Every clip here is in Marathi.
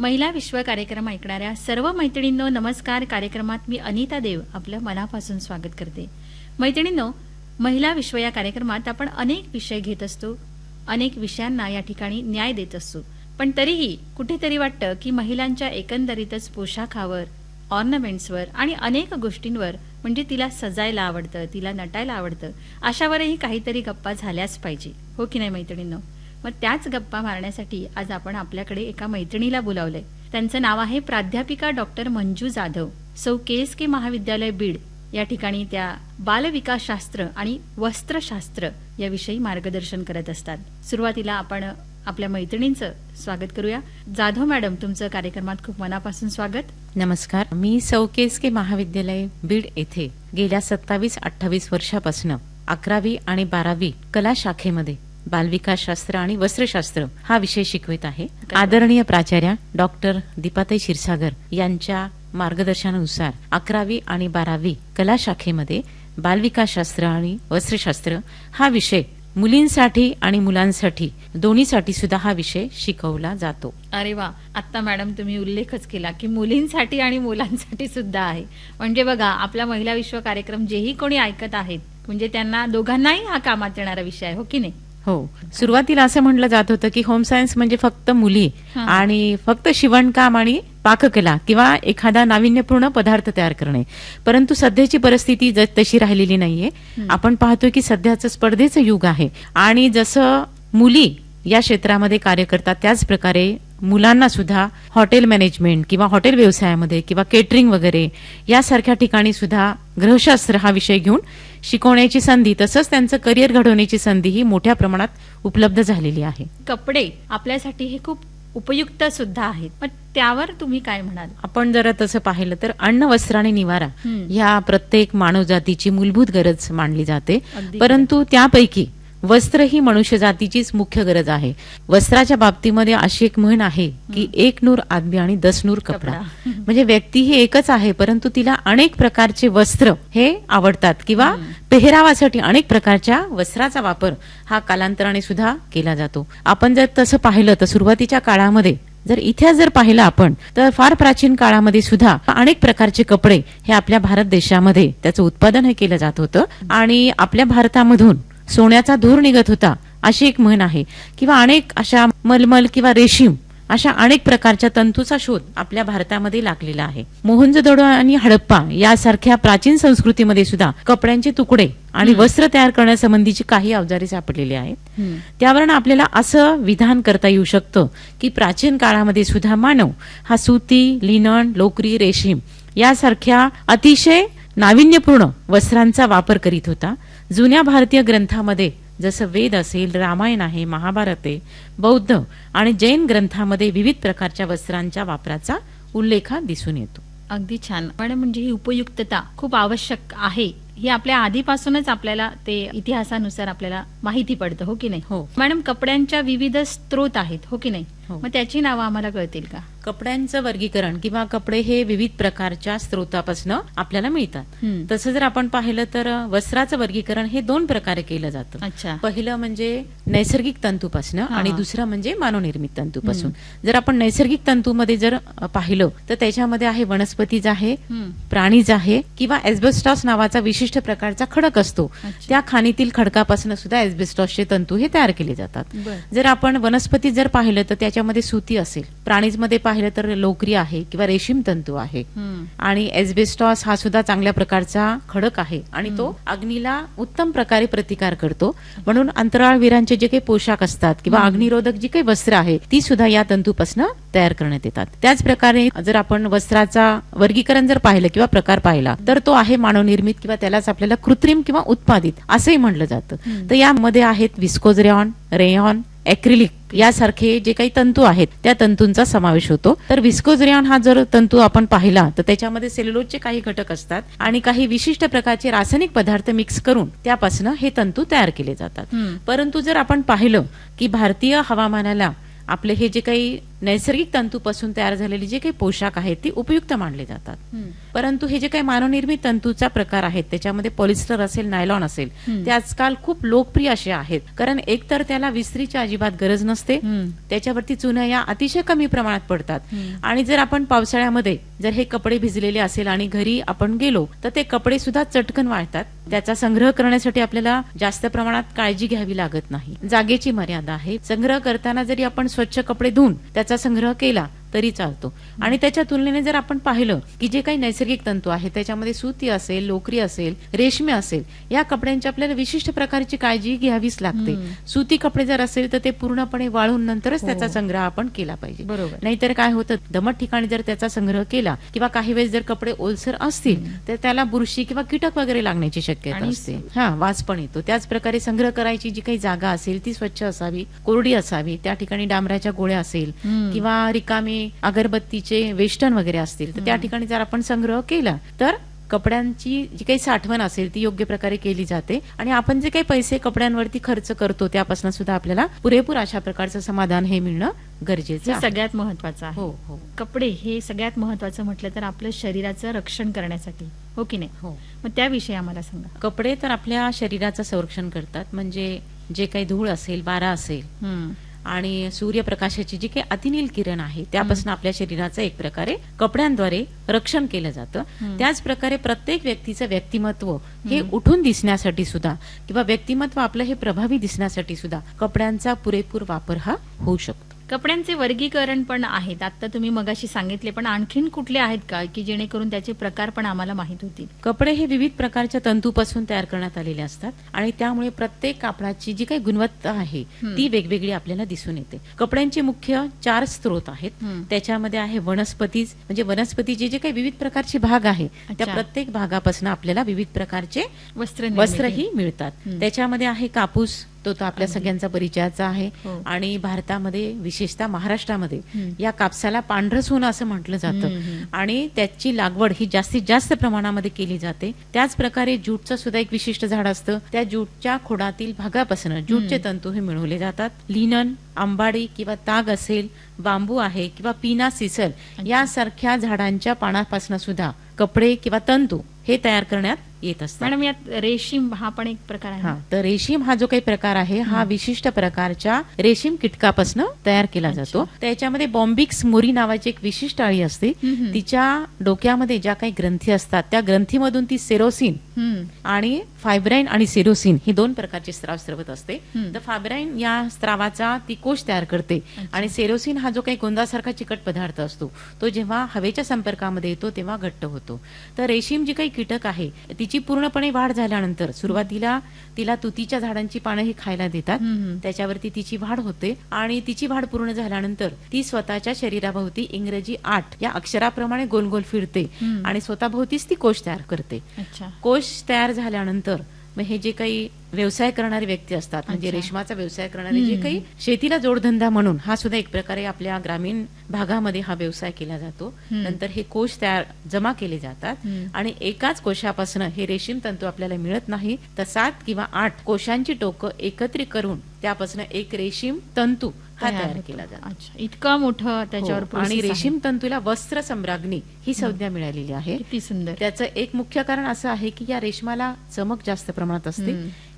महिला विश्व कार्यक्रम ऐकणाऱ्या सर्व मैत्रिणींनो नमस्कार. कार्यक्रमात मी अनिता देव आपलं मनापासून स्वागत करते. मैत्रिणींनो महिला विश्व या कार्यक्रमात आपण अनेक विषय घेत असतो. अनेक विषयांना या ठिकाणी न्याय देत असतो. पण तरीही कुठेतरी वाटतं की महिलांच्या एकंदरीतच पोशाखावर ऑर्नमेंट्सवर आणि अनेक गोष्टींवर म्हणजे तिला सजायला आवडतं तिला नटायला आवडतं अशावरही काहीतरी गप्पा झाल्याच पाहिजे. हो की नाही मैत्रिणींनो? मग त्याच गप्पा मारण्यासाठी आज आपण आपल्याकडे एका मैत्रिणीला बोलावलंय. त्यांचं नाव आहे प्राध्यापिका डॉक्टर मंजू जाधव. सौ के एस के महाविद्यालय बीड. या ठिकाणी त्या बालविकासशास्त्र आणि वस्त्रशास्त्र याविषयी मार्गदर्शन करत असतात. सुरुवातीला आपण आपल्या मैत्रिणींचं स्वागत करूया. जाधव मॅडम तुमचं कार्यक्रमात खूप मनापासून स्वागत. नमस्कार. मी सौकेस के महाविद्यालय बीड येथे गेल्या सत्तावीस अठ्ठावीस वर्षापासून अकरावी आणि बारावी कला शाखेमध्ये बालविकासशास्त्र आणि वस्त्रशास्त्र हा विषय शिकवित आहे. आदरणीय प्राचार्या डॉक्टर दीपाताई क्षीरसागर यांच्या मार्गदर्शनानुसार अकरावी आणि बारावी कला शाखेमध्ये बालविकास शास्त्र आणि वस्त्रशास्त्र हा विषय मुलींसाठी आणि मुलांसाठी दोन्हीसाठी सुद्धा हा विषय शिकवला जातो. अरे वा आता मॅडम तुम्ही उल्लेखच केला की मुलींसाठी आणि मुलांसाठी सुद्धा आहे. म्हणजे बघा आपला महिला विश्व कार्यक्रम जेही कोणी ऐकत आहेत म्हणजे त्यांना दोघांनाही हा कामात येणारा विषय आहे हो की नाही? हो. सुरुवातीला असं म्हटलं जात होतं की होम सायन्स म्हणजे फक्त मुली. आणि फक्त शिवणकाम आणि पाककला किंवा एखादा नाविन्यपूर्ण पदार्थ तयार करणे. परंतु सध्याची परिस्थिती तशी राहिलेली नाहीये. आपण पाहतोय की सध्याचं स्पर्धेचं युग आहे. आणि जसं मुली या क्षेत्रामध्ये कार्य करतात त्याच प्रकारे मुलांना सुद्धा हॉटेल मॅनेजमेंट किंवा हॉटेल व्यवसायामध्ये किंवा केटरिंग वगैरे यासारख्या ठिकाणी सुद्धा ग्रहशास्त्र हा विषय घेऊन शिकवण्याची संधी तसंच त्यांचं करिअर घडवण्याची संधी ही मोठ्या प्रमाणात उपलब्ध झालेली आहे. कपडे आपल्यासाठी हे खूप उपयुक्त सुद्धा आहेत. मग त्यावर तुम्ही काय म्हणाल? आपण जर तसं पाहिलं तर अन्न वस्त्र आणि निवारा. ह्या प्रत्येक मानवजातीची मूलभूत गरज मानली जाते. परंतु त्यापैकी वस्त्र ही मनुष्य जातीचीच मुख्य गरज आहे. वस्त्राच्या बाबतीमध्ये अशी एक म्हण आहे की एक नूर आदमी आणि दस नूर कपडा. कपडा. म्हणजे व्यक्ती ही एकच आहे परंतु तिला अनेक प्रकारचे वस्त्र हे आवडतात किंवा पेहरावासाठी अनेक प्रकारच्या वस्त्राचा वापर हा कालांतराने सुद्धा केला जातो. आपण जर तसं पाहिलं तर सुरुवातीच्या काळामध्ये जर इतिहास जर पाहिला आपण तर फार प्राचीन काळामध्ये सुद्धा अनेक प्रकारचे कपडे हे आपल्या भारत देशामध्ये त्याचं उत्पादन हे केलं जात होतं. आणि आपल्या भारतामधून सोन्याचा धूर निघत होता अशी एक म्हण आहे. किंवा अनेक अशा मलमल किंवा रेशीम अशा अनेक प्रकारच्या तंतूचा शोध आपल्या भारतामध्ये लागलेला आहे. मोहनजोदडो आणि हडप्पा यासारख्या प्राचीन संस्कृतीमध्ये सुद्धा कपड्यांचे तुकडे आणि वस्त्र तयार करण्यासंबंधीची काही अवजारे सापडलेली आहेत. त्यावरून आपल्याला असं विधान करता येऊ शकतं की प्राचीन काळामध्ये सुद्धा मानव हा सुती लिनन लोकरी रेशीम यासारख्या अतिशय नाविन्यपूर्ण वस्त्रांचा वापर करीत होता. जुन्या भारतीय ग्रंथामध्ये जसं वेद असेल रामायण आहे महाभारत आहे बौद्ध आणि जैन ग्रंथामध्ये विविध प्रकारच्या वस्त्रांच्या वापराचा उल्लेख हा दिसून येतो अगदी छान मॅडम म्हणजे ही उपयुक्तता खूप आवश्यक आहे हे आपल्या आधीपासूनच आपल्याला ते इतिहासानुसार आपल्याला माहिती पडतं हो की नाही हो. मॅडम कपड्यांच्या विविध स्त्रोत आहेत हो की नाही. मग त्याची नावं आम्हाला कळतील का? कपड्यांचं वर्गीकरण किंवा कपडे हे विविध प्रकारच्या स्त्रोतापासून आपल्याला मिळतात. तसं जर आपण पाहिलं तर वस्त्राचं वर्गीकरण हे दोन प्रकारे केलं जातं. अच्छा. पहिलं म्हणजे नैसर्गिक तंतूपासून हा. आणि दुसरं म्हणजे मानवनिर्मित तंतूपासून. जर आपण नैसर्गिक तंतूमध्ये जर पाहिलं तर त्याच्यामध्ये आहे वनस्पतीज आहे. प्राणीज आहे किंवा एस्बेस्टॉस नावाचा विशिष्ट प्रकारचा खडक असतो. त्या खाणीतील खडकापासून सुद्धा एस्बेस्टॉसचे तंतू हे तयार केले जातात. जर आपण वनस्पती जर पाहिलं तर त्याच्यामध्ये सुती असेल. प्राणीजमध्ये पाहिलं तर लोकरी आहे किंवा रेशीम तंतू आहे. आणि एस्बेस्टॉस हा सुद्धा चांगल्या प्रकारचा खडक आहे आणि तो अग्नीला उत्तम प्रकारे प्रतिकार करतो. म्हणून अंतराळवीरांचे जे काही पोशाख असतात किंवा अग्निरोधक जी काही वस्त्र आहे ती सुद्धा या तंतूपासून तयार करण्यात येतात. त्याच प्रकारे जर आपण वस्त्राचा वर्गीकरण जर पाहिलं किंवा प्रकार पाहिला तर तो आहे मानवनिर्मित किंवा त्यालाच आपल्याला कृत्रिम किंवा उत्पादित असंही म्हटलं जातं. तर यामध्ये आहेत विस्कोज रेऑन रेऑन ॲक्रिलिक यासारखे जे काही तंतू आहेत त्या तंतूंचा समावेश होतो तर विस्कोज रेऑन हा जर तंतू आपण पाहिला तर त्याच्यामध्ये सेल्युलोजचे काही घटक असतात आणि काही विशिष्ट प्रकारचे रासायनिक पदार्थ मिक्स करून त्यापासून हे तंतू तयार केले जातात. परंतु जर आपण पाहिलं की भारतीय हवामानाला आपले हे जे काही नैसर्गिक तंतूपासून तयार झालेले जे काही पोशाख आहेत ते उपयुक्त मानले जातात. परंतु हे जे काही मानवनिर्मित तंतूचा प्रकार आहेत त्याच्यामध्ये पॉलिस्टर असेल नायलॉन असेल. ते आजकाल खूप लोकप्रिय असे आहेत कारण एकतर त्याला विस्त्रीची अजिबात गरज नसते. त्याच्यावरती चुन्या या अतिशय कमी प्रमाणात पडतात. आणि जर आपण पावसाळ्यामध्ये जर हे कपडे भिजलेले असेल आणि घरी आपण गेलो तर ते कपडे सुद्धा चटकन वाळतात त्याचा संग्रह करण्यासाठी आपल्याला जास्त प्रमाणात काळजी घ्यावी लागत नाही जागेची मर्यादा आहे संग्रह करताना जरी आपण स्वच्छ कपडे धुवून त्याचा संग्रह केला. तरी चालतो. आणि त्याच्या तुलनेने जर आपण पाहिलं की जे काही नैसर्गिक तंतू आहे त्याच्यामध्ये सुती असेल लोकरी असेल रेशमी असेल या कपड्यांची आपल्याला विशिष्ट प्रकारची काळजी घ्यावीच लागते. सुती कपडे जर असेल तर ते पूर्णपणे वाळून नंतरच हो. त्याचा संग्रह आपण केला पाहिजे. बरोबर. नाहीतर काय होतं दमट ठिकाणी जर त्याचा संग्रह केला किंवा काही वेळेस जर कपडे ओलसर असतील तर त्याला बुरशी किंवा कीटक वगैरे लागण्याची शक्यता असते. हा वास पण येतो. त्याच प्रकारे संग्रह करायची जी काही जागा असेल ती स्वच्छ असावी कोरडी असावी त्या ठिकाणी डांबराच्या गोळ्या असेल. किंवा रिकामे अगरबत्तीचे वेस्टर्न वगैरे असतील तर त्या ठिकाणी जर आपण संग्रह केला तर कपड्यांची जी काही साठवण असेल ती योग्य प्रकारे केली जाते. आणि आपण जे काही पैसे कपड्यांवरती खर्च करतो त्यापासून सुद्धा आपल्याला पुरेपूर अशा प्रकारचं समाधान हे मिळणं गरजेचं सगळ्यात महत्वाचं आहे. हो हो. कपडे हे सगळ्यात महत्वाचं म्हटलं तर आपलं शरीराचं रक्षण करण्यासाठी हो की नाही? हो. मग त्याविषयी आम्हाला सांगा. कपडे तर आपल्या शरीराचं संरक्षण करतात म्हणजे जे काही धूळ असेल वारा असेल. आणि सूर्यप्रकाशाची जी काही अतिनील किरण आहे त्यापासून आपल्या शरीराचं एक प्रकारे कपड्यांद्वारे रक्षण केलं जातं. त्याच प्रकारे प्रत्येक व्यक्तीचं व्यक्तिमत्व हे उठून दिसण्यासाठी सुद्धा किंवा व्यक्तिमत्व आपलं हे प्रभावी दिसण्यासाठी सुद्धा कपड्यांचा पुरेपूर वापर हा होऊ शकतो. कपड्यांचे वर्गीकरण पण आहेत आता तुम्ही मगाशी सांगितले पण आणखीन कुठले आहेत का की जेणेकरून त्याचे प्रकार पण आम्हाला माहीत होतील कपडे हे विविध प्रकारच्या तंतूपासून तयार करण्यात आलेले असतात आणि त्यामुळे प्रत्येक कापडाची जी काही गुणवत्ता आहे. ती वेगवेगळी आपल्याला दिसून येते कपड्यांचे मुख्य चार स्त्रोत आहेत. त्याच्यामध्ये आहे वनस्पतीज म्हणजे वनस्पतीचे जे काही विविध प्रकारचे भाग आहे त्या. प्रत्येक भागापासून आपल्याला विविध प्रकारचे वस्त्र वस्त्रही मिळतात. त्याच्यामध्ये आहे कापूस तो तर आपल्या. सगळ्यांचा परिचयाचा आहे हो. आणि भारतामध्ये विशेषतः महाराष्ट्रामध्ये. या कापसाला पांढरं सोनं असं म्हटलं जातं. आणि त्याची लागवड ही जास्तीत जास्त प्रमाणामध्ये केली जाते त्याच प्रकारे ज्यूटचं सुद्धा एक विशिष्ट झाड असतं त्या ज्यूटच्या खोडातील भागापासून ज्यूटचे तंतू हे मिळवले जातात लिनन आंबाडी किंवा ताग असेल बांबू आहे किंवा पिना सिसल यासारख्या झाडांच्या पानापासून सुद्धा कपडे किंवा तंतू हे तयार करण्यात येत असतात. मॅडम यात रेशीम हा पण एक प्रकार आहे हा तर रेशीम हा जो काही प्रकार आहे हा विशिष्ट प्रकारच्या रेशीम कीटकापासून तयार केला जातो. त्याच्यामध्ये बॉम्बिक्स मोरी नावाची एक विशिष्ट अळी असते. तिच्या डोक्यामध्ये ज्या काही ग्रंथी असतात त्या ग्रंथीमधून ती सेरोसिन. आणि फायब्राईन आणि सेरोसिन ही दोन प्रकारचे स्त्राव स्रवत असते. तर फायब्राईन या स्त्रावाचा ती कोश तयार करते आणि सेरोसिन हा जो काही गोंदासारखा चिकट पदार्थ असतो तो जेव्हा हवेच्या संपर्कामध्ये येतो तेव्हा घट्ट होतो. तर रेशीम जी काही कीटक आहे तिची पूर्णपणे वाढ झाल्यानंतर सुरुवातीला तिला तुतीच्या झाडांची पानं ही खायला देतात. त्याच्यावरती तिची वाढ होते आणि तिची वाढ पूर्ण झाल्यानंतर ती स्वतःच्या शरीराभोवती इंग्रजी आठ या अक्षराप्रमाणे गोल गोल फिरते. आणि स्वतःभोवतीच ती कोश तयार करते अच्छा कोश तयार झाल्यानंतर मग हे जे काही व्यवसाय करणारे व्यक्ती असतात म्हणजे. रेशमाचा व्यवसाय करणारे जे. काही शेतीला जोडधंदा म्हणून हा सुद्धा एक प्रकारे आपल्या ग्रामीण भागामध्ये हा व्यवसाय केला जातो. नंतर हे कोश तयार जमा केले जातात. आणि एकाच कोशापासून हे रेशीम तंतू आपल्याला मिळत नाही तर सात किंवा आठ कोशांची टोकं एकत्रित करून त्यापासून एक रेशीम तंतू हा तयार. केला जातो इतकं मोठं त्याच्यावर हो, आणि. रेशीम तंतूला वस्त्र सम्राग्नी ही संज्ञा मिळालेली आहे किती सुंदर त्याचं एक मुख्य कारण असं आहे की या रेशमाला चमक जास्त प्रमाणात असते.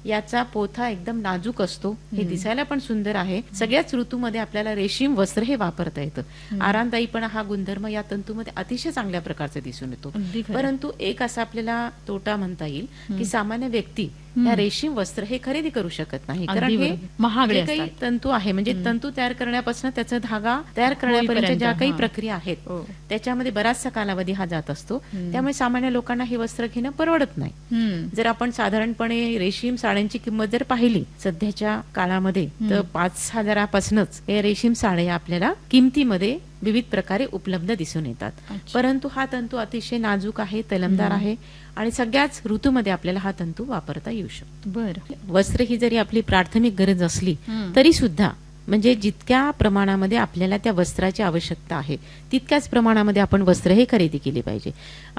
याचा पोथा एकदम नाजूक असतो. हे. दिसायला पण सुंदर आहे. सगळ्याच ऋतूमध्ये आपल्याला रेशीम वस्त्र हे वापरता येतं. आरामदायीपणा हा गुणधर्म या तंतूमध्ये अतिशय चांगल्या प्रकारचा दिसून येतो. परंतु एक असा आपल्याला तोटा म्हणता येईल की सामान्य व्यक्ती या रेशीम वस्त्र हे खरेदी करू शकत नाही कारण हे. महागडे काही. तंतू आहे म्हणजे तंतू तयार करण्यापासून त्याचा धागा तयार करण्यापर्यंत ज्या काही. प्रक्रिया आहेत हो. त्याच्यामध्ये बराचसा कालावधी हा जात असतो. त्यामुळे सामान्य लोकांना हे वस्त्र घेणं परवडत नाही. जर आपण साधारणपणे रेशीम साड्यांची किंमत जर पाहिली सध्याच्या काळामध्ये तर पाच हजारापासूनच हे रेशीम साड्या आपल्याला किमतीमध्ये विविध प्रकारे उपलब्ध दिसून येतात. परंतु हा तंतू अतिशय नाजूक आहे तलमदार आहे आणि सगळ्याच ऋतूमध्ये आपल्याला हा तंतू वापरता येऊ शकतो. बर. वस्त्र ही जरी आपली प्राथमिक गरज असली. तरी सुद्धा म्हणजे जितक्या प्रमाणामध्ये आपल्याला त्या वस्त्राची आवश्यकता आहे तितक्याच प्रमाणामध्ये आपण वस्त्र हे खरेदी केले पाहिजे.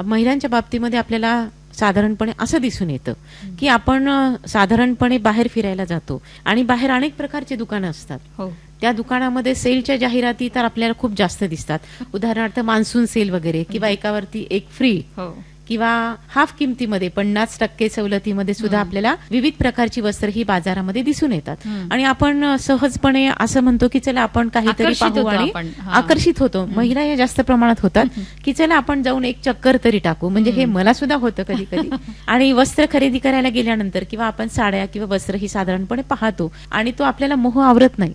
महिलांच्या बाबतीमध्ये आपल्याला साधारणपणे असं दिसून येतं की आपण साधारणपणे बाहेर फिरायला जातो आणि बाहेर अनेक प्रकारचे दुकानं असतात. हो. त्या दुकानामध्ये सेलच्या जाहिराती तर आपल्याला खूप जास्त दिसतात. उदाहरणार्थ मान्सून सेल वगैरे किंवा एकावरती एक फ्री. हो. किंवा हाफ किमतीमध्ये पन्नास टक्के सवलतीमध्ये सुद्धा आपल्याला विविध प्रकारची वस्त्र ही बाजारामध्ये दिसून येतात. आणि आपण सहजपणे असं म्हणतो की चला आपण काहीतरी पाहू आणि. आकर्षित होतो. महिला या जास्त प्रमाणात होतात की चला आपण जाऊन एक चक्कर तरी टाकू. म्हणजे हे मला सुद्धा होतं कधी कधी. आणि वस्त्र खरेदी करायला गेल्यानंतर किंवा आपण साड्या किंवा वस्त्र ही साधारणपणे पाहतो आणि तो आपल्याला मोह आवरत नाही.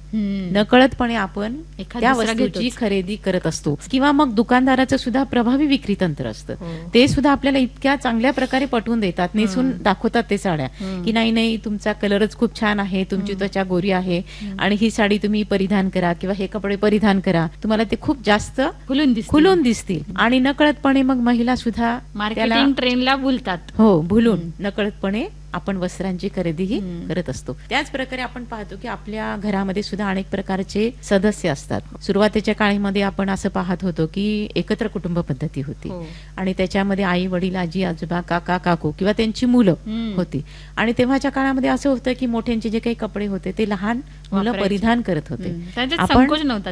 नकळतपणे आपण त्या घेतोच. खरेदी करत असतो. किंवा मग दुकानदाराचं सुद्धा प्रभावी विक्री तंत्र असतं. हो. ते सुद्धा आपल्याला इतक्या चांगल्या प्रकारे पटवून देतात नेसून दाखवतात ते साड्या. की नाही नाही तुमचा कलरच खूप छान आहे तुमची त्वचा गोरी आहे आणि ही साडी तुम्ही परिधान करा किंवा हे कपडे परिधान करा. तुम्हाला ते खूप जास्त खुलून दिसतील. खुलून दिसतील. आणि नकळतपणे मग महिला सुद्धा मार्केटिंग ट्रेनला भुलतात. हो भुलून नकळतपणे आपण वस्त्रांची खरेदीही. करत असतो त्याच प्रकारे आपण पाहतो की आपल्या घरामध्ये सुद्धा अनेक प्रकारचे सदस्य असतात सुरुवातीच्या काळीमध्ये आपण असं पाहत होतो की एकत्र कुटुंब पद्धती होती हो. आणि त्याच्यामध्ये आई वडील आजी आजोबा काका काकू किंवा त्यांची मुलं. होती आणि तेव्हाच्या काळामध्ये असं होतं की मोठ्यांचे जे काही कपडे होते ते लहान मुलं. परिधान करत होते.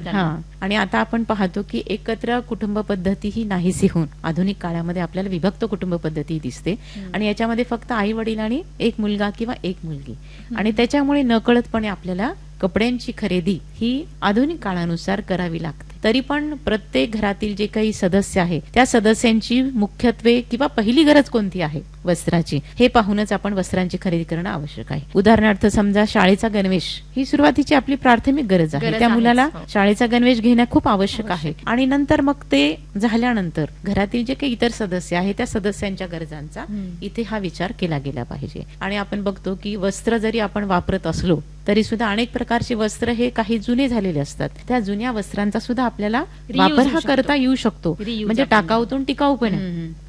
त्यांना. हा. आणि आता आपण पाहतो की एकत्र कुटुंब पद्धती ही नाहीशी होऊन आधुनिक काळामध्ये आपल्याला विभक्त कुटुंब पद्धती दिसते. आणि याच्यामध्ये फक्त आई वडील आणि एक मुलगा किंवा एक मुलगी. आणि त्याच्यामुळे नकळतपणे आपल्याला कपड्यांची खरेदी ही आधुनिक काळानुसार करावी लागते. तरी पण प्रत्येक घरातील जे काही सदस्य आहे त्या सदस्यांची मुख्यत्वे किंवा पहिली गरज कोणती आहे? वस्त्राची. हे पाहूनच आपण वस्त्रांची खरेदी करणं आवश्यक आहे. उदाहरणार्थ समजा शाळेचा गणवेश ही सुरुवातीची आपली प्राथमिक गरज आहे. त्या मुलाला हो. शाळेचा गणवेश घेणं खूप आवश्यक. आहे. आणि नंतर मग ते झाल्यानंतर घरातील जे काही इतर सदस्य आहे त्या सदस्यांच्या गरजांचा. इथे हा विचार केला गेला पाहिजे. आणि आपण बघतो की वस्त्र जरी आपण वापरत असलो तरी सुद्धा अनेक प्रकारचे वस्त्र हे काही जुने झालेले असतात. त्या जुन्या वस्त्रांचा सुद्धा आपल्याला वापर हा. करता येऊ शकतो. म्हणजे टाकाऊतून टिकाऊपणे.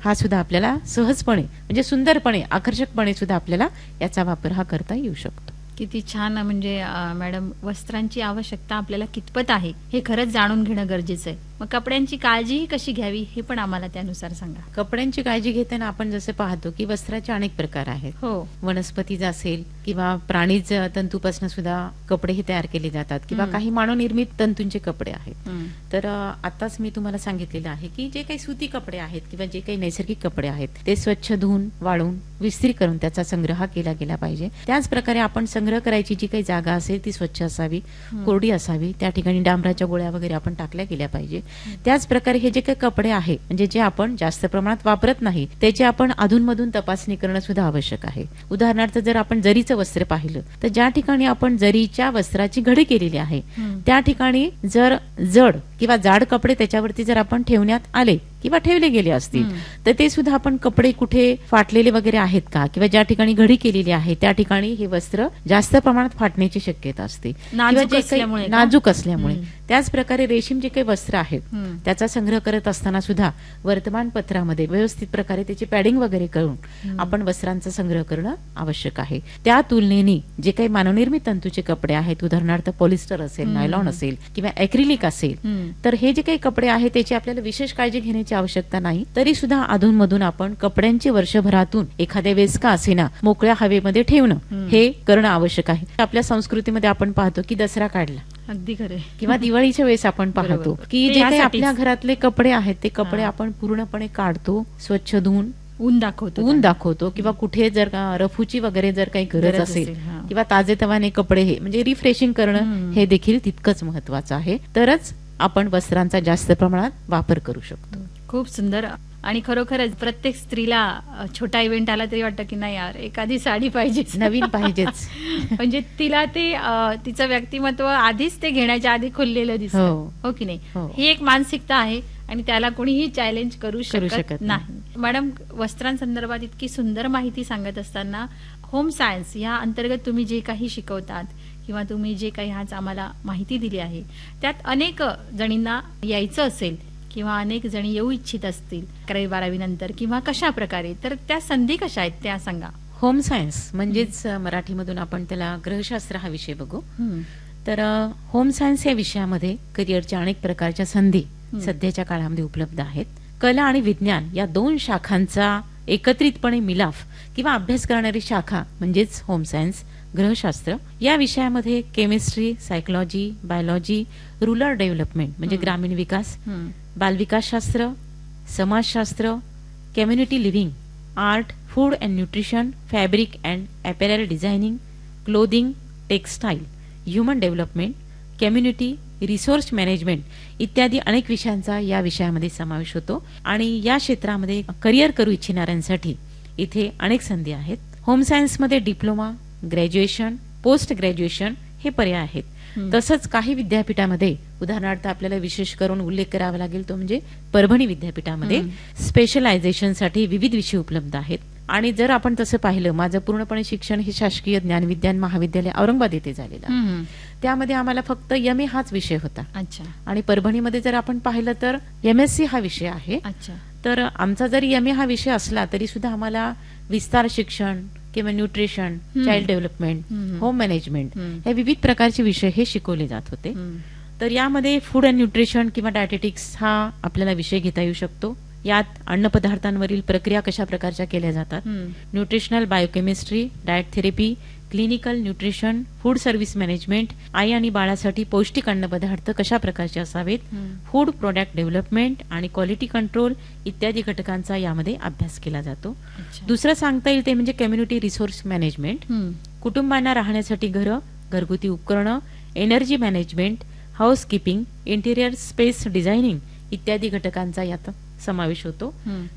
हा सुद्धा आपल्याला सहजपणे म्हणजे सुंदरपणे आकर्षकपणे सुद्धा आपल्याला याचा वापर हा करता येऊ शकतो. किती छान म्हणजे मॅडम वस्त्रांची आवश्यकता आपल्याला कितपत आहे हे खरंच जाणून घेणं गरजेचं आहे. मग कपड्यांची काळजीही कशी घ्यावी हे पण आम्हाला त्यानुसार सांगा. कपड्यांची काळजी घेताना आपण जसे पाहतो की वस्त्राचे अनेक प्रकार आहेत. हो. वनस्पतीचा असेल किंवा प्राणीज तंतूपासून सुद्धा कपडे हे तयार केले जातात किंवा. काही मानवनिर्मित तंतूंचे कपडे आहेत. तर आताच मी तुम्हाला सांगितलेलं आहे की जे काही सुती कपडे आहेत किंवा जे काही नैसर्गिक कपडे आहेत ते स्वच्छ धुवून वाळून विस्त्री करून त्याचा संग्रह केला गेला पाहिजे. त्याच प्रकारे आपण संग्रह करायची जी काही जागा असेल ती स्वच्छ असावी कोरडी असावी त्या ठिकाणी डांबराच्या गोळ्या वगैरे आपण टाकल्या गेल्या पाहिजे. त्याच प्रकारे हे जे काही कपडे आहे म्हणजे जे आपण जास्त प्रमाणात वापरत नाही त्याची आपण अधूनमधून तपासणी करणं सुद्धा आवश्यक आहे उदाहरणार्थ जर आपण जरीचं वस्त्र पाहिलं तर ज्या ठिकाणी आपण जरीच्या वस्त्राची घडी केलेली आहे. त्या ठिकाणी जर जड किंवा जाड कपडे त्याच्यावरती जर आपण ठेवण्यात आले किंवा ठेवले गेले असतील. तर ते सुद्धा आपण कपडे कुठे फाटलेले वगैरे आहेत का किंवा ज्या ठिकाणी घडी केलेली आहे त्या ठिकाणी हे वस्त्र जास्त प्रमाणात फाटण्याची शक्यता असते नाजूक असल्यामुळे. त्याच प्रकारे रेशीम जे काही वस्त्र आहेत. त्याचा संग्रह करत असताना सुद्धा वर्तमानपत्रामध्ये व्यवस्थित प्रकारे त्याची पॅडिंग वगैरे करून आपण वस्त्रांचा संग्रह करणं आवश्यक आहे त्या तुलनेने जे काही मानवनिर्मित तंतूचे कपडे आहेत उदाहरणार्थ पॉलिस्टर असेल नायलॉन असेल किंवा ऍक्रिलिक असेल. तर हे जे काही कपडे आहेत त्याची आपल्याला विशेष काळजी घेण्याची आवश्यकता नाही तरी सुद्धा अधूनमधून आपण कपड्यांची वर्षभरातून एखाद्या वेळेस का असेना मोकळ्या हवेमध्ये ठेवणं हे करणं आवश्यक आहे आपल्या संस्कृतीमध्ये आपण पाहतो की दसरा काढला अगदी खरे किंवा दिवाळीच्या वेळेस आपण पाहतो. की जे काही. आपल्या घरातले कपडे आहेत ते कपडे. आपण पूर्णपणे काढतो स्वच्छ धुवून ऊन दाखवतो ऊन दाखवतो किंवा कुठे जर का रफूची वगैरे जर काही गरज असेल. किंवा ताजे तवाने कपडे हे म्हणजे रिफ्रेशिंग करणं. हे देखील तितकंच महत्वाचं आहे तरच आपण वस्त्रांचा जास्त प्रमाणात वापर करू शकतो खूप सुंदर. आणि खरोखरच प्रत्येक स्त्रीला छोटा इव्हेंट आला तरी वाटतं की नाही यार एखादी साडी पाहिजे नवीन पाहिजेच. म्हणजे तिला ते तिचं व्यक्तिमत्व आधीच ते घेण्याच्या आधी खुललेलं दिसतं. हो. हो की नाही? हो. ही एक मानसिकता आहे आणि त्याला कोणीही चॅलेंज करू शकत शकत नाही. मॅडम वस्त्रांसंदर्भात इतकी सुंदर माहिती सांगत असताना होम सायन्स या अंतर्गत तुम्ही जे काही शिकवतात किंवा तुम्ही जे काही आज आम्हाला माहिती दिली आहे त्यात अनेक जणींना यायचं असेल किंवा अनेक जणी येऊ इच्छित असतील अकरावी बारावी नंतर किंवा कशा प्रकारे तर त्या संधी कशा आहेत त्या सांगा. होम सायन्स म्हणजेच मराठीमधून आपण त्याला ग्रहशास्त्र हा विषय बघू. तर होम सायन्स या विषयामध्ये करिअरच्या अनेक प्रकारच्या संधी. सध्याच्या काळामध्ये उपलब्ध आहेत. कला आणि विज्ञान या दोन शाखांचा एकत्रितपणे मिलाफ किंवा अभ्यास करणारी शाखा म्हणजेच होम सायन्स ग्रहशास्त्र या विषयामध्ये chemistry psychology biology rural development म्हणजे. ग्रामीण विकास. बालविकासशास्त्र समाजशास्त्र community living art food and nutrition fabric and apparel designing clothing textile human development community resource management इत्यादी अनेक विषयांचा या विषयामध्ये समावेश होतो आणि या क्षेत्रामध्ये करिअर करू इच्छिणाऱ्यांसाठी इथे अनेक संधी आहेत होम सायन्समध्ये डिप्लोमा ग्रॅज्युएशन पोस्ट ग्रॅज्युएशन हे पर्याय आहेत. तसंच काही विद्यापीठामध्ये उदाहरणार्थ आपल्याला विशेष करून उल्लेख करावा लागेल तो म्हणजे परभणी विद्यापीठामध्ये. स्पेशलायझेशनसाठी विविध विषय उपलब्ध आहेत. आणि जर आपण तसं पाहिलं माझं पूर्णपणे शिक्षण हे शासकीय ज्ञानविज्ञान महाविद्यालय औरंगाबाद येथे झालेलं. त्यामध्ये आम्हाला फक्त एम ए हाच विषय होता. अच्छा. आणि परभणीमध्ये जर आपण पाहिलं तर एम एस सी हा विषय आहे. अच्छा. तर आमचा जरी एम ए हा विषय असला तरी सुद्धा आम्हाला विस्तार शिक्षण किंवा nutrition. Child development. Home management हं. विविध प्रकारचे विषय हे शिकवले जात होते. तर यामध्ये फूड अँड न्यूट्रिशन किंवा डायटेटिक्स हा आपल्याला विषय घेता येऊ शकतो यात अन्नपदार्थांवरील प्रक्रिया कशा प्रकारच्या केल्या जातात. Nutritional biochemistry diet therapy clinical nutrition food service management आई आणि बाळासाठी पौष्टिक अन्नपदार्थ कशा प्रकारचे असावेत. फूड प्रोडक्ट डेव्हलपमेंट आणि क्वालिटी कंट्रोल इत्यादी घटकांचा यामध्ये अभ्यास केला जातो. दुसरं सांगता येईल ते म्हणजे कम्युनिटी रिसोर्स मॅनेजमेंट. कुटुंबांना राहण्यासाठी घरं घरगुती उपकरणं energy management housekeeping interior space designing इत्यादी घटकांचा यात समावेश होतो.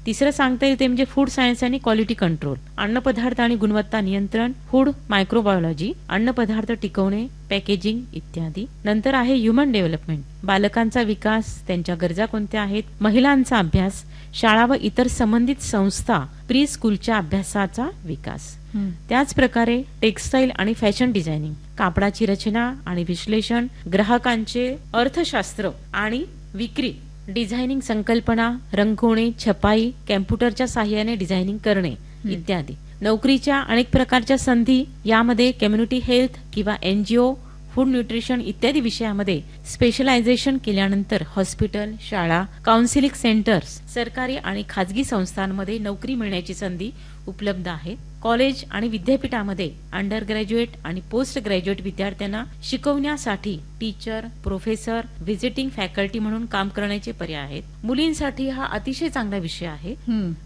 तिसरं सांगता येईल ते म्हणजे फूड सायन्स आणि क्वालिटी कंट्रोल अन्नपदार्थ आणि गुणवत्ता नियंत्रण फूड मायक्रोबायोलॉजी अन्नपदार्थ टिकवणे पॅकेजिंग इत्यादी. नंतर आहे ह्युमन डेव्हलपमेंट बालकांचा विकास त्यांच्या गरजा कोणत्या आहेत? महिलांचा अभ्यास शाळा व इतर संबंधित संस्था प्री स्कूलच्या अभ्यासाचा विकास. त्याच प्रकारे टेक्स्टाईल आणि फॅशन डिझायनिंग कापडाची रचना आणि विश्लेषण ग्राहकांचे अर्थशास्त्र आणि विक्री. डिझायनिंग संकल्पना रंगवणे छपाई कॅम्प्युटरच्या साहाय्याने डिझायनिंग करणे इत्यादी. नोकरीच्या अनेक प्रकारच्या संधी यामध्ये कम्युनिटी हेल्थ किंवा एनजीओ फूड न्यूट्रिशन इत्यादी विषयामध्ये स्पेशलायझेशन केल्यानंतर हॉस्पिटल शाळा काउन्सिलिंग सेंटर्स सरकारी आणि खाजगी संस्थांमध्ये नोकरी मिळण्याची संधी उपलब्ध आहे कॉलेज आणि विद्यापीठामध्ये अंडर ग्रॅज्युएट आणि पोस्ट ग्रॅज्युएट विद्यार्थ्यांना शिकवण्यासाठी टीचर प्रोफेसर व्हिजिटिंग फॅकल्टी म्हणून काम करण्याचे पर्याय आहेत मुलींसाठी हा अतिशय चांगला विषय आहे.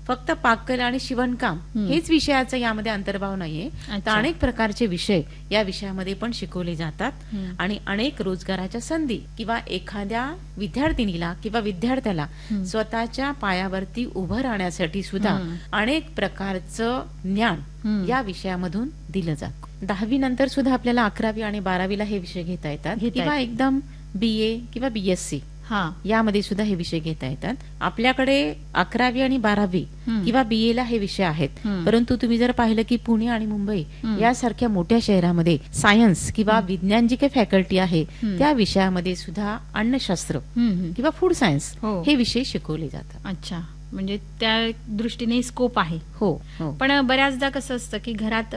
फक्त पाककला आणि शिवणकाम. हेच विषयाचा यामध्ये अंतर्भाव नाहीये तर. अनेक प्रकारचे विषय या विषयामध्ये पण शिकवले जातात. आणि अनेक रोजगाराच्या संधी किंवा एखाद्या विद्यार्थिनीला किंवा विद्यार्थ्याला. स्वतःच्या पायावरती उभं राहण्यासाठी सुद्धा. अनेक प्रकारचं ज्ञान. या विषयामधून दिलं जातं दहावी नंतर सुद्धा आपल्याला अकरावी आणि बारावीला हे विषय घेता येतात किंवा. एकदम बी ए किंवा बीएससी हा यामध्ये सुद्धा हे विषय घेता येतात आपल्याकडे अकरावी आणि बारावी. किंवा बीए ला हे विषय आहेत. परंतु तुम्ही जर पाहिलं की पुणे आणि मुंबई. यासारख्या मोठ्या शहरामध्ये सायन्स किंवा विज्ञान जी काही फॅकल्टी आहे. त्या विषयामध्ये सुद्धा अन्नशास्त्र. किंवा फूड सायन्स हो. हे विषय शिकवले जातात अच्छा म्हणजे त्या दृष्टीने स्कोप आहे हो हो पण बऱ्याचदा कसं असतं की घरात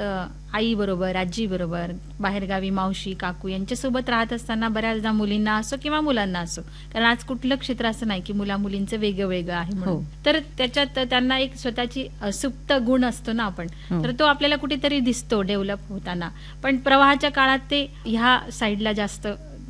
आई बरोबर आजी बरोबर बाहेरगावी मावशी काकू यांच्यासोबत राहत असताना बऱ्याचदा मुलींना असो किंवा मुलांना असो कारण आज कुठलं क्षेत्र असं नाही की मुला मुलींचं वेगळं वेगळं आहे म्हणून हो. तर त्याच्यात त्यांना एक स्वतःची सुप्त गुण असतो ना आपण हो. तर तो आपल्याला कुठेतरी दिसतो डेव्हलप होताना पण प्रवाहाच्या काळात ते ह्या साईडला जास्त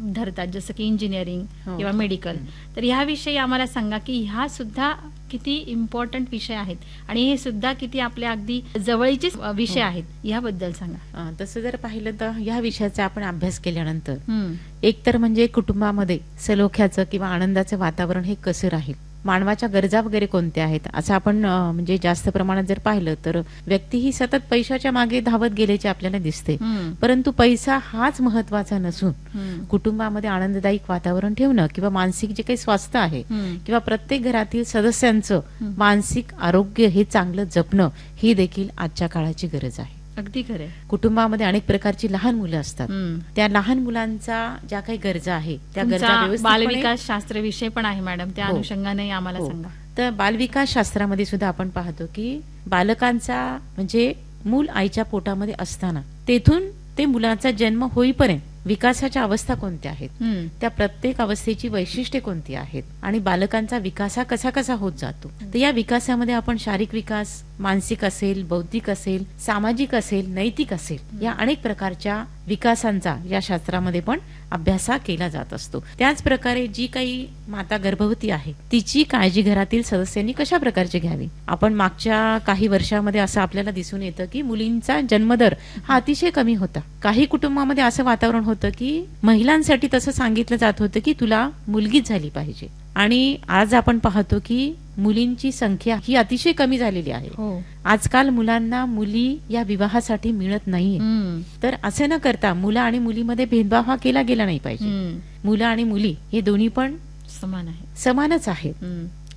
धरतात जसं की इंजिनिअरिंग. किंवा मेडिकल तर ह्याविषयी आम्हाला सांगा की ह्या सुद्धा किती इम्पॉर्टंट विषय आहेत. आणि हे सुद्धा किती आपल्या अगदी जवळचे विषय आहेत. याबद्दल सांगा. तसं जर पाहिलं तर या विषयाचा आपण अभ्यास केल्यानंतर. एक तर म्हणजे कुटुंबामध्ये सलोख्याचं किंवा आनंदाचं वातावरण हे कसं राहील? मानवाच्या गरजा वगैरे कोणत्या आहेत असं आपण म्हणजे जास्त प्रमाणात जर पाहिलं तर व्यक्ती ही सतत पैशाच्या मागे धावत गेल्याचे आपल्याला दिसते. परंतु पैसा हाच महत्त्वाचा नसून. कुटुंबामध्ये आनंददायक वातावरण ठेवणं किंवा मानसिक जे काही स्वास्थ्य आहे. किंवा प्रत्येक घरातील सदस्यांचं. मानसिक आरोग्य हे चांगलं जपणं ही देखील आजच्या काळाची गरज आहे अगदी खरंय कुटुंबामध्ये अनेक प्रकारची लहान मुलं असतात. त्या लहान मुलांचा ज्या काही गरजा आहे त्या गरजा बालविकास शास्त्र विषय पण आहे मॅडम त्या हो. अनुषंगाने आम्हाला हो. सांगा तर बालविकास शास्त्रामध्ये सुद्धा आपण पाहतो की बालकांचा म्हणजे मूल आईच्या पोटामध्ये असताना तेथून ते मुलाचा जन्म होईपर्यंत विकासाच्या अवस्था कोणत्या आहेत. त्या प्रत्येक अवस्थेची वैशिष्ट्ये कोणती आहेत? आणि बालकांचा विकास हा कसा कसा होत जातो? तर या विकासामध्ये आपण शारीरिक विकास मानसिक असेल बौद्धिक असेल सामाजिक असेल नैतिक असेल या अनेक प्रकारच्या विकासांचा या शास्त्रामध्ये पण अभ्यास हा केला जात असतो. त्याच प्रकारे जी काही माता गर्भवती आहे तिची काळजी घरातील सदस्यांनी कशा प्रकारची घ्यावी? आपण मागच्या काही वर्षामध्ये असं आपल्याला दिसून येतं की मुलींचा जन्मदर हा अतिशय कमी होता. काही कुटुंबामध्ये असं वातावरण होतं की महिलांसाठी तसं सांगितलं जात होतं की तुला मुलगीच झाली पाहिजे. आणि आज आपण पाहतो की मुलींची संख्या ही अतिशय कमी झालेली आहे. हो. आजकाल मुलांना मुली या विवाहासाठी मिळत नाहीये. हम्म. तर असे न करता मुलं आणि मुलीमध्ये भेदभाव हा केला गेला नाही पाहिजे. मुलं आणि मुली हे दोन्ही पण समान आहे समानच आहेत.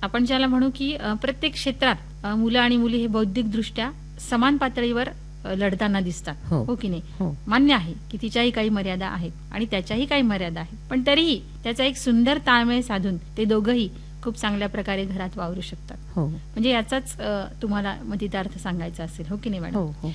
आपण ज्याला म्हणू की प्रत्येक क्षेत्रात मुलं आणि मुली हे बौद्धिक दृष्ट्या समान पातळीवर लढताना दिसतात. हो. हो की नाही? हो. मान्य आहे की तिच्याही काही मर्यादा आहेत आणि त्याच्याही काही मर्यादा आहेत. पण तरीही त्याचा एक सुंदर ताळमेळ साधून ते दोघंही खूप चांगल्या प्रकारे घरात वावरू शकतात. हो. म्हणजे याचाच तुम्हाला मतितार्थ सांगायचा असेल. हो की नाही मॅडम? हो हो.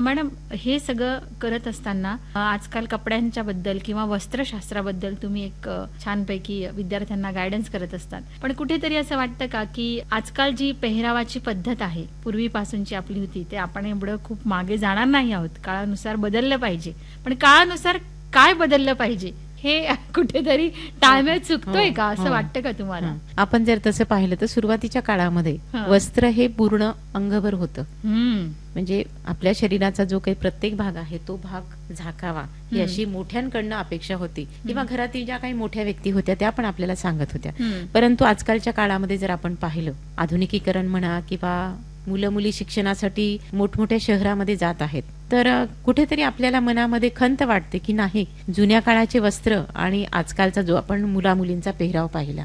मॅडम हे सगळं करत असताना आजकाल कपड्यांच्या बद्दल किंवा वस्त्रशास्त्राबद्दल तुम्ही एक छानपैकी विद्यार्थ्यांना गायडन्स करत असतात. पण कुठेतरी असं वाटतं का की आजकाल जी पेहरावाची पद्धत आहे पूर्वीपासूनची आपली होती ते आपण एवढं खूप मागे जाणार नाही आहोत. काळानुसार बदललं पाहिजे. पण काळानुसार काय बदललं पाहिजे? हे कुठेतरी ताळमेळ चुकतोय का असं हो. वाटतं का तुम्हाला हा. आपण जर तसं पाहिलं तर सुरुवातीच्या काळामध्ये हा. वस्त्र हे पूर्ण अंगभर होतं म्हणजे आपल्या शरीराचा जो काही प्रत्येक भाग आहे तो भाग झाकावा ही. अशी मोठ्यांकडनं अपेक्षा होती किंवा घरातील ज्या काही मोठ्या व्यक्ती होत्या त्या पण आपल्याला सांगत होत्या. परंतु आजकालच्या काळामध्ये जर आपण पाहिलं आधुनिकीकरण म्हणा किंवा मुलं मुली शिक्षणासाठी मोठमोठ्या शहरामध्ये जात आहेत. तर कुठेतरी आपल्याला मनामध्ये खंत वाटते की नाही जुन्या काळाचे वस्त्र आणि आजकालचा जो आपण मुला मुलींचा पेहराव पाहिला.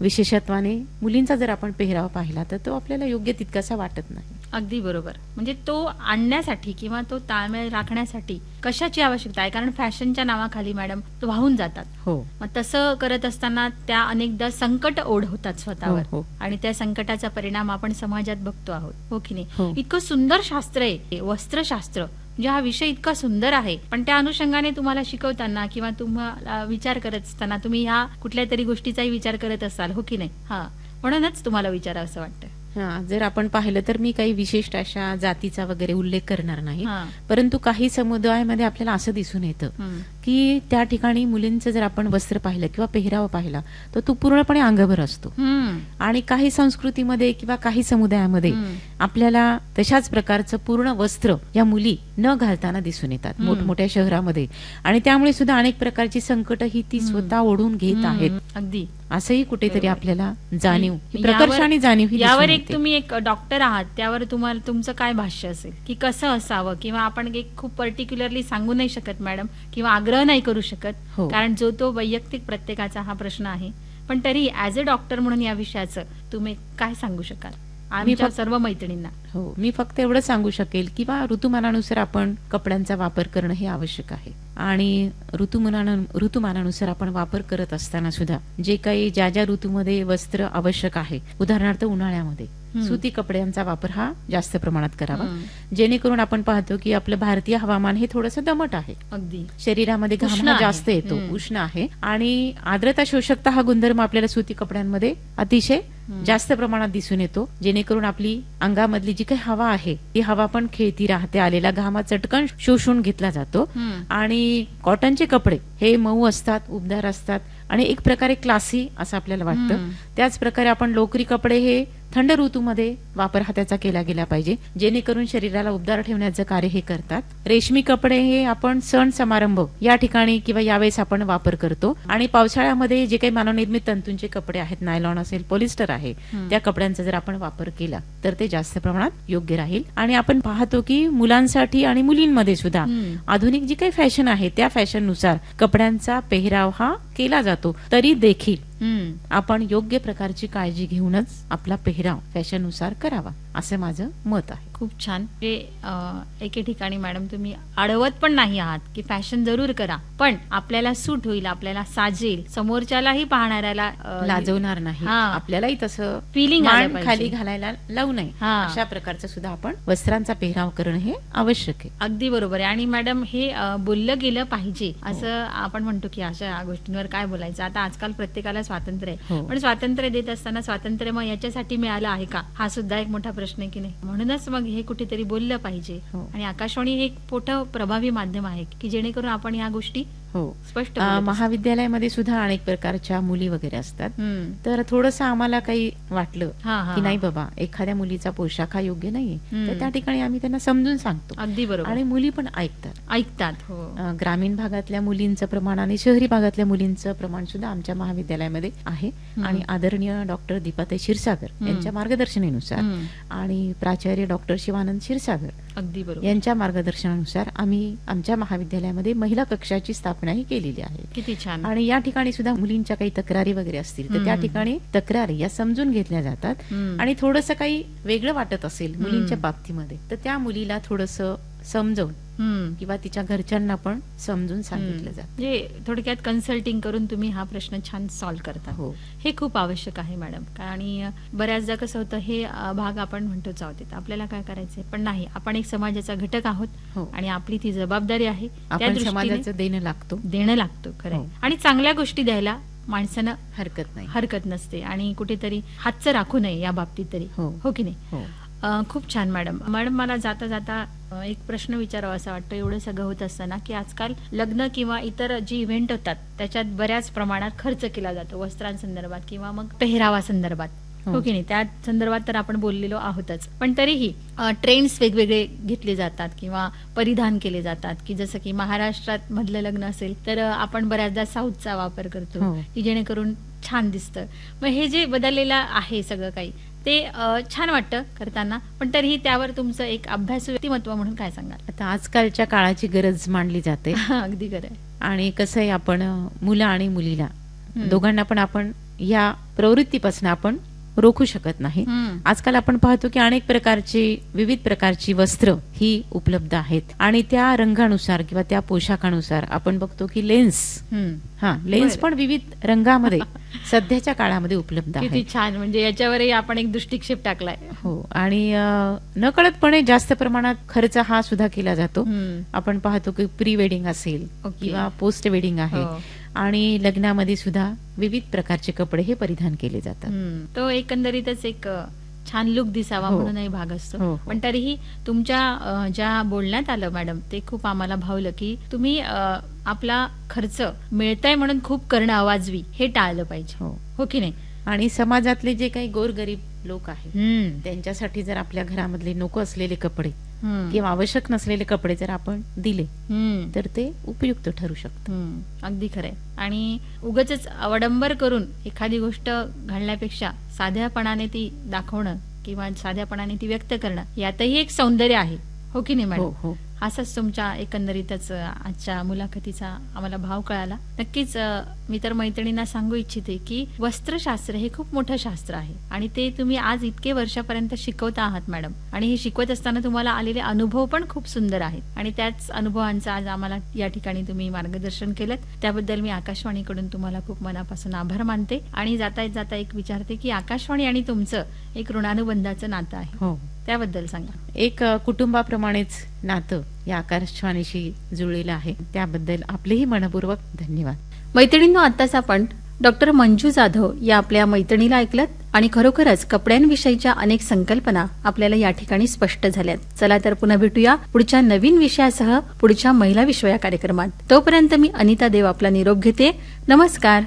विशेषत्वाने मुलींचा जर आपण पेहराव पाहिला तर तो आपल्याला योग्य तितकासा वाटत नाही. अगदी बरोबर. म्हणजे तो आणण्यासाठी किंवा तो ताळमेळ राखण्यासाठी कशाची आवश्यकता आहे? कारण फॅशनच्या नावाखाली मॅडम तो वाहून जातात. हो. मग तसं करत असताना त्या अनेकदा संकट ओढवतात स्वतःवर. हो, हो. आणि त्या संकटाचा परिणाम आपण समाजात बघतो आहोत. हो की नाही? हो. इतकं सुंदर शास्त्र आहे. हे वस्त्रशास्त्र. म्हणजे हा विषय इतका सुंदर आहे. पण त्या अनुषंगाने तुम्हाला शिकवताना किंवा तुम्हाला विचार करत असताना तुम्ही ह्या कुठल्या तरी गोष्टीचाही विचार करत असाल. हो की नाही? हा. म्हणूनच तुम्हाला विचारावं असं वाटतं. हा जर आपण पाहिलं तर मी काही विशिष्ट अशा जातीचा वगैरे उल्लेख करणार नाही. परंतु काही समुदायामध्ये आपल्याला असं दिसून येतं. की त्या ठिकाणी मुलींचं जर आपण वस्त्र पाहिलं किंवा पेहराव पाहिला तर तो पूर्णपणे अंगभर असतो. आणि काही संस्कृतीमध्ये किंवा काही समुदायामध्ये. आपल्याला तशाच प्रकारचं पूर्ण वस्त्र या मुली न घालताना दिसून येतात. मोठमोठ्या शहरामध्ये आणि त्यामुळे सुद्धा अनेक प्रकारची संकट ही ती स्वतः ओढून घेत आहेत. अगदी असंही कुठेतरी. आपल्याला जाणीव यावर- प्रकर्ष आणि जाणीव यावर एक. तुम्ही एक डॉक्टर आहात त्यावर तुम्हाला तुमचं काय भाष्य असेल की कसं असावं किंवा आपण एक खूप पर्टिक्युलरली सांगू नाही शकत मॅडम किंवा आग्रह नाही करू शकत. हो. कारण जो तो वैयक्तिक प्रत्येकाचा हा प्रश्न आहे. पण तरी ऍज अ डॉक्टर म्हणून या विषयाचं तुम्ही काय सांगू शकाल? आमच्या फक्त- सर्व मैत्रिणींना. हो. मी फक्त एवढं सांगू शकेल किंवा ऋतुमानानुसार आपण कपड्यांचा वापर करणं हे आवश्यक आहे. आणि ऋतुमाना ऋतुमानानुसार आपण वापर करत असताना सुद्धा जे काही ज्या ज्या ऋतूमध्ये वस्त्र आवश्यक आहे उदाहरणार्थ उन्हाळ्यामध्ये. सुती कपड्यांचा वापर हा जास्त प्रमाणात करावा. जेणेकरून आपण पाहतो की आपलं भारतीय हवामान हे थोडंसं दमट आहे अगदी शरीरामध्ये घाम. जास्त येतो. उष्ण आहे आणि आर्द्रता शोषकता हा गुणधर्म आपल्याला सुती कपड्यांमध्ये अतिशय. जास्त प्रमाणात दिसून येतो जेणेकरून आपली अंगामधली जी काही हवा आहे ती हवा पण खेळती राहते आलेला घामा चटकन शोषून घेतला जातो. आणि कॉटनचे कपडे हे मऊ असतात उबदार असतात आणि एक प्रकारे क्लासी असं आपल्याला वाटतं. त्याच प्रकारे आपण लोकरी कपडे हे थंड ऋतूमध्ये वापर हा त्याचा केला गेला पाहिजे जेणेकरून शरीराला उबदार ठेवण्याचं कार्य हे करतात रेशमी कपडे हे आपण सण समारंभ या ठिकाणी किंवा यावेळेस आपण वापर करतो आणि पावसाळ्यामध्ये जे काही मानवनिर्मित तंतूंचे कपडे आहेत नायलॉन असेल पॉलिस्टर आहे. त्या कपड्यांचा जर आपण वापर केला तर ते जास्त प्रमाणात योग्य राहील आणि आपण पाहतो की मुलांसाठी आणि मुलींमध्ये सुद्धा. आधुनिक जी काही फॅशन आहे त्या फॅशननुसार कपड्यांचा पेहराव हा केला जातो तरी देखील. आपण योग्य प्रकारची काळजी घेऊनच आपला पेहराव फॅशननुसार करावा असं माझं मत आहे. खूप छान. म्हणजे एके ठिकाणी मॅडम तुम्ही अडवत पण नाही आहात की फॅशन जरूर करा पण आपल्याला सूट होईल आपल्याला साजेल समोरच्यालाही पाहणाऱ्याला लाजवणार नाही. हा. आपल्यालाही तसं पाहिजे. खाली घालायला लावू नये. हा. अशा प्रकारचं सुद्धा आपण वस्त्रांचा पेहराव करणं हे आवश्यक आहे. अगदी बरोबर आहे. आणि मॅडम हे बोललं गेलं पाहिजे असं आपण म्हणतो की अशा गोष्टींवर काय बोलायचं? आता आजकाल प्रत्येकाला स्वातंत्र्य आहे हो. पण स्वातंत्र्य देत असताना स्वातंत्र्य मग याच्यासाठी मिळालं आहे का हा सुद्धा एक मोठा प्रश्न आहे की नाही म्हणूनच मग हे कुठेतरी बोललं पाहिजे हो. आणि आकाशवाणी हे एक मोठं प्रभावी माध्यम आहे की जेणेकरून आपण या गोष्टी हो स्पष्ट. महाविद्यालयामध्ये सुद्धा अनेक प्रकारच्या मुली वगैरे असतात. तर थोडस आम्हाला काही वाटलं की नाही. बाबा एखाद्या मुलीचा पोशाख हा योग्य नाहीये. तर त्या ठिकाणी आम्ही त्यांना समजून सांगतो अगदी बरोबर आणि मुली पण ऐकतात ऐकतात हो ग्रामीण भागातल्या मुलींचं प्रमाण आणि शहरी भागातल्या मुलींचं प्रमाण सुद्धा आमच्या महाविद्यालयामध्ये आहे. आणि आदरणीय डॉक्टर दीपाताई क्षीरसागर. यांच्या मार्गदर्शनानुसार. आणि प्राचार्य डॉक्टर शिवानंद क्षीरसागर अगदी बरोबर यांच्या मार्गदर्शनानुसार आम्ही आमच्या महाविद्यालयामध्ये महिला कक्षाची स्थापनाही केलेली आहे किती छान आणि या ठिकाणी सुद्धा मुलींच्या काही तक्रारी वगैरे असतील तर त्या. ठिकाणी तक्रारी या समजून घेतल्या जातात. आणि थोडस काही वेगळं वाटत असेल मुलींच्या. बाबतीमध्ये तर त्या मुलीला थोडस समजवून. किंवा तिच्या घरच्यांना पण समजून सांगितलं. जातं. म्हणजे थोडक्यात कन्सल्टिंग करून तुम्ही हा प्रश्न छान सॉल्व्ह करता. हो. हे खूप आवश्यक आहे मॅडम आणि बऱ्याचदा कसं होतं हे भाग आपण म्हणतोच आहोत आपल्याला काय करायचंय? पण नाही. आपण एक समाजाचा घटक आहोत हो. आणि आपली ती जबाबदारी आहे. आपण समाजाचं देणं लागतो. देणं लागतं खरं हो. आणि चांगल्या गोष्टी द्यायला माणसानं हरकत नाही. हरकत नसते. आणि कुठेतरी हातचं राखू नये या बाबतीत तरी. हो. हो की नाही? खूप छान मॅडम मॅडम मला जाता जाता एक प्रश्न विचारावा असं वाटतं. एवढं सगळं होत असताना की आजकाल लग्न किंवा इतर जी इव्हेंट होतात त्याच्यात बऱ्याच प्रमाणात खर्च केला जातो. वस्त्रांसंदर्भात किंवा मग पेहरावा संदर्भात हो. हो की नाही? त्या संदर्भात तर आपण बोललेलो आहोतच. पण तरीही ट्रेंड्स वेगवेगळे घेतले जातात किंवा परिधान केले जातात की जसं की महाराष्ट्रात मधलं लग्न असेल तर आपण बऱ्याचदा साऊथचा वापर करतो हो. की जेणेकरून छान दिसतं. मग हे जे बदललेलं आहे सगळं काही ते छान वाटतं करताना पण तरीही त्यावर तुमचं एक अभ्यास व्यक्तिमत्व म्हणून काय सांगाल आता आजकालच्या काळाची गरज मानली जाते अगदी खरं. आणि कसं आहे आपण मुलं आणि मुलीला. दोघांना पण आपण या प्रवृत्तीपासून आपण रोखू शकत नाही. आजकाल आपण पाहतो की अनेक प्रकारची विविध प्रकारची वस्त्र ही उपलब्ध आहेत आणि त्या रंगानुसार किंवा त्या पोशाखानुसार आपण बघतो की लेन्स. हा लेन्स. पण विविध रंगामध्ये सध्याच्या काळामध्ये उपलब्ध किती आहे छान म्हणजे याच्यावरही आपण एक दृष्टिक्षेप टाकलाय हो आणि नकळतपणे जास्त प्रमाणात खर्च हा सुद्धा केला जातो. आपण पाहतो की प्री वेडिंग असेल. किंवा पोस्ट वेडिंग आहे हो. आणि लग्नामध्ये सुद्धा विविध प्रकारचे कपडे हे परिधान केले जातात. तो एकंदरीतच एक छान लुक दिसावा हो. म्हणूनही भाग असतो हो, हो. पण तरीही तुमच्या अ, ज्या बोलण्यात आलं मॅडम ते खूप आम्हाला भावलं की तुम्ही अ, आपला खर्च मिळतंय म्हणून खूप करणं अवाजवी हे टाळलं पाहिजे हो हो की नाही आणि समाजातले जे काही गोरगरीब लोक आहेत. त्यांच्यासाठी जर आपल्या घरामधले नको असलेले कपडे. किंवा आवश्यक नसलेले कपडे जर आपण दिले. तर ते उपयुक्त ठरू शकतं अगदी खरंय आणि उगच अवडंबर करून एखादी गोष्ट घालण्यापेक्षा साध्यापणाने ती दाखवणं किंवा साध्यापणाने ती व्यक्त करणं यातही एक सौंदर्य आहे हो की नाही हो मॅडम हो असाच तुमच्या एकंदरीतच आजच्या मुलाखतीचा आम्हाला भाव कळाला. नक्कीच मी तर मैत्रिणींना सांगू इच्छिते की वस्त्रशास्त्र हे खूप मोठं शास्त्र आहे आणि ते तुम्ही आज इतके वर्षापर्यंत शिकवता आहात मॅडम. आणि हे शिकवत असताना तुम्हाला आलेले अनुभव पण खूप सुंदर आहेत. आणि त्याच अनुभवांचं आज आम्हाला या ठिकाणी तुम्ही मार्गदर्शन केलं त्याबद्दल मी आकाशवाणीकडून तुम्हाला खूप मनापासून आभार मानते. आणि जाता येत जाता एक विचारते की आकाशवाणी आणि तुमचं एक ऋणानुबंधाचं नातं आहे. हो. त्याबद्दल सांगा. एक कुटुंबाप्रमाणेच नातं या आकाशवाणीशी जुळलेलं आहे. त्याबद्दल आपलेही मनपूर्वक धन्यवाद. मैत्रिणींनो आत्ताच आपण डॉक्टर मंजू जाधव या आपल्या मैत्रिणीला ऐकलत आणि खरोखरच कपड्यांविषयीच्या अनेक संकल्पना आपल्याला या ठिकाणी स्पष्ट झाल्यात. चला तर पुन्हा भेटूया पुढच्या नवीन विषयासह पुढच्या महिला विषय या कार्यक्रमात. तोपर्यंत मी अनिता देव आपला निरोप घेते. नमस्कार.